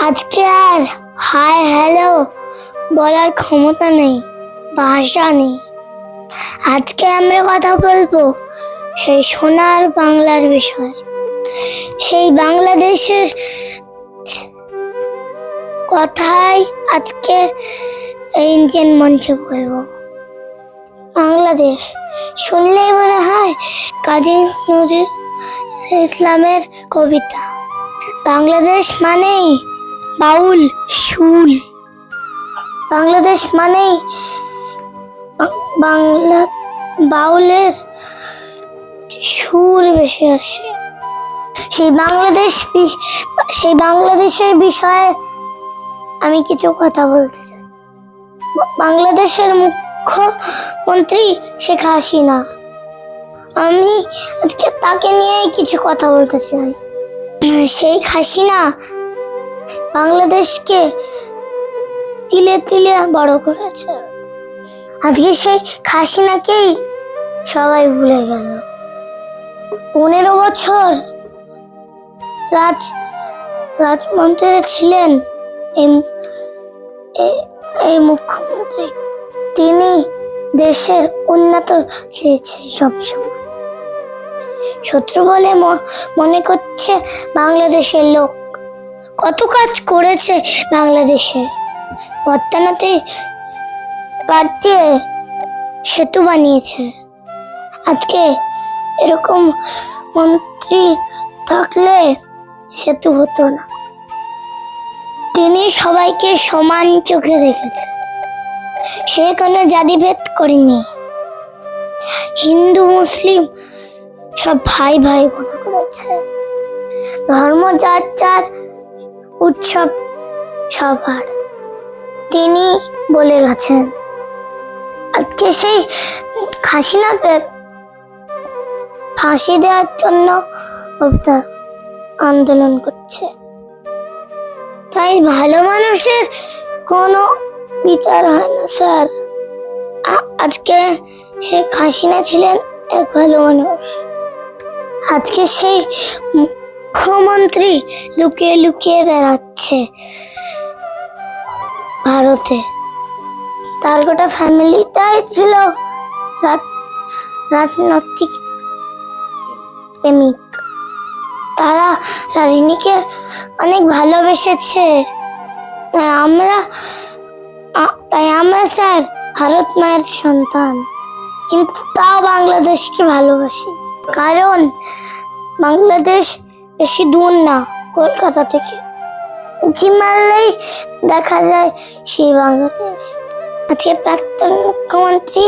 আজকে আর hi hello বলার ক্ষমতা নেই, ভাষা নেই। আজকে আমরা কথা বলব সেই সোনার বাংলার বিষয়। সেই বাংলাদেশের কথাই আজকে এই ইন্ডিয়ান মঞ্চে বলব। বাংলাদেশ, শুনলেই মনে হয় কাজী নজরুল ইসলামের কবিতা। বাংলাদেশ মানেই বাউল সুল বাংলাদেশ মানেই বাংলা, বাউলের সুর বেশি আসে। সেই বাংলাদেশ সেই বাংলাদেশের বিষয়ে আমি কিছু কথা বলতে চাই। বাংলাদেশের মুখ্যমন্ত্রী শেখ হাসিনা। আমি আজকে তাকে নিয়েই কিছু কথা বলতে চাই। শেখ হাসিনা বাংলাদেশকে তিলে তিলে বড় করেছে। আজকে সেই হাসিনাকেই সবাই ভুলে গেল। পনেরো বছর রাজ রাজমন্ত্রী ছিলেন এই মুখ্যমন্ত্রী। তিনি দেশের উন্নত চেয়েছে সবসময়। শত্রু বলে মনে করছে বাংলাদেশের লোক। কত কাজ করেছে বাংলাদেশে? পদ্মানতে বাদ দিয়ে সেতু বানিয়েছে। আজকে এরকম মন্ত্রী থাকলে সেতু হতো না। তিনি সবাইকে সমান চোখে দেখেছে সে কোনো জাতিভেদ করেনি। হিন্দু, মুসলিম সব ভাই ভাই করেছে। ধর্ম যার যার উৎসব সবার তিনি বলে গেছেন, আজকে সেই খাসিনাকে ফাঁসি দেওয়ার জন্য আন্দোলন করছে। তাই ভালো মানুষের কোনো বিচার হয় না, স্যার। আজকে সে খাসিনা ছিলেন এক ভালো মানুষ। আজকে সেই মুখ্যমন্ত্রী লুকিয়ে লুকিয়ে বেড়াচ্ছে ভারতে। তার গোটা ফ্যামিলিটাই ছিল রাজ- রাজনৈতিক প্রেমিক। তারা রাজনীকে অনেক ভালোবেসেছে। তাই আমরা তাই আমরা স্যার ভারত মায়ের সন্তান। কিন্তু তাও বাংলাদেশকে ভালোবাসি। কারণ বাংলাদেশ বেশি দূর না, কলকাতা থেকে। উঁকি মারলেই দেখা যায় সেই বাংলাদেশ। আজকে প্রাক্তন মুখ্যমন্ত্রী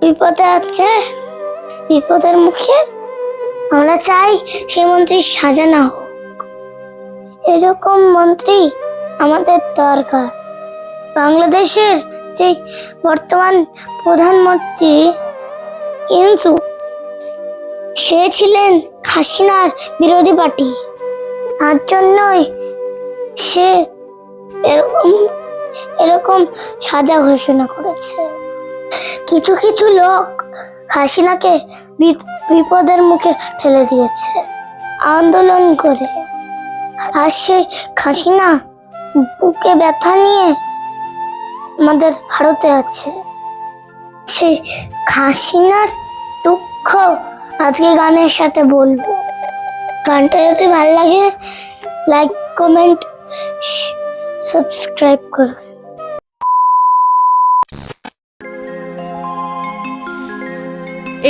বিপদে আছে, বিপদের মুখে আমরা চাই সেই মন্ত্রী সাজা না হোক। এরকম মন্ত্রী আমাদের দরকার। বাংলাদেশের যে বর্তমান প্রধানমন্ত্রী ইনসু সে ছিলেন খাসিনার বিরোধী পার্টি। তার জন্যই সে এরকম এরকম সাজা ঘোষণা করেছে। কিছু কিছু লোক হাসিনাকে বিপদের মুখে ঠেলে দিয়েছে, আন্দোলন করে। আর সেই খাসিনা বুকে ব্যথা নিয়ে আমাদের ভারতে আছে। সেই খাসিনার দুঃখ আজকে গানের সাথে বলব। গানটা যদি ভালো লাগে লাইক কমেন্ট সাবস্ক্রাইব করবেন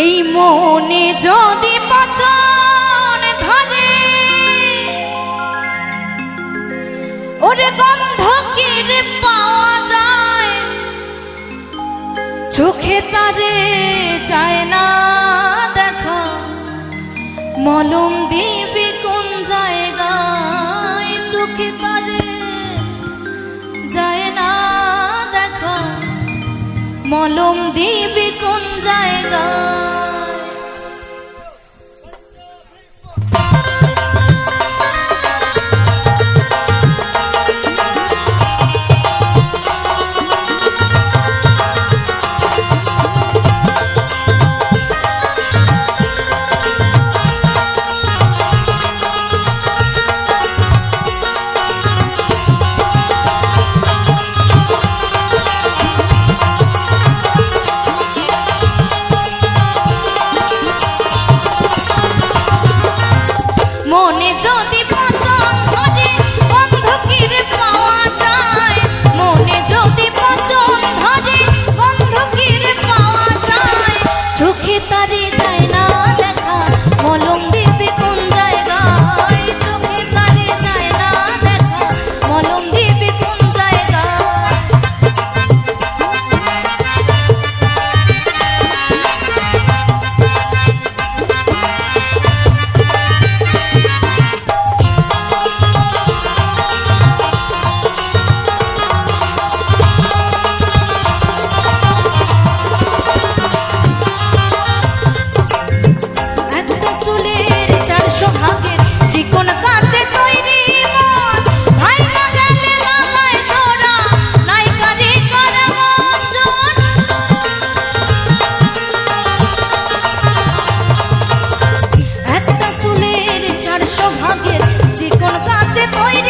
এই মনে যদি পচন ধরে, ওরে গন্ধ পাওয়া যায়, চোখে তারে জায়গায় পারে? যায় না দেখা। মলম দিবি কোন জায়গায়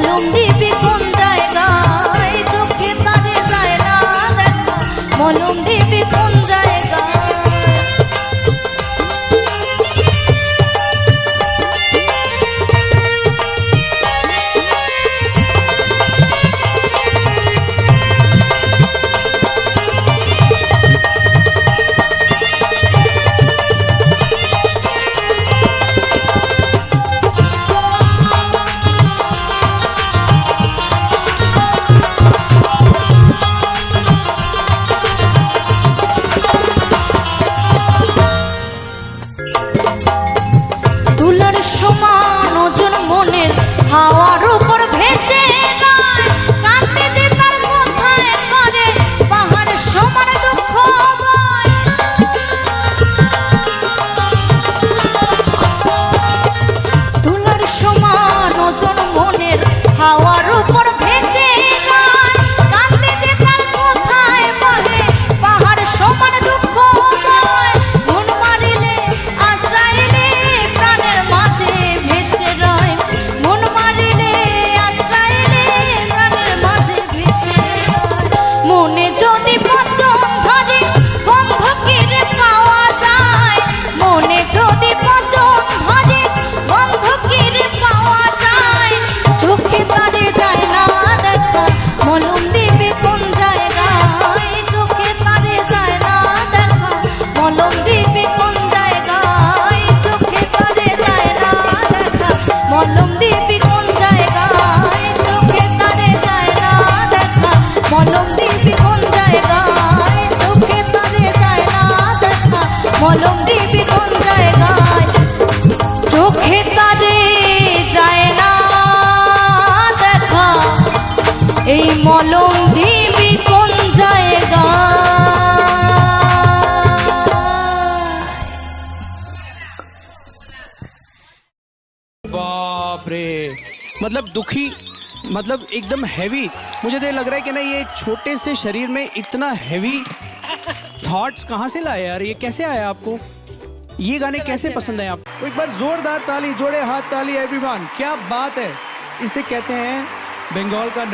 volumen. मतलब दुखी मतलब एकदम हैवी मुझे तो ये लग रहा है कि ना ये छोटे से शरीर में इतना हैवी थॉट्स कहाँ से लाए यार? ये कैसे आया आपको? ये गाने कैसे पसंद है आपको एक बार जोरदार ताली, जोड़े हाथ ताली एवरीवन क्या बात है। इसे कहते हैं बंगाल का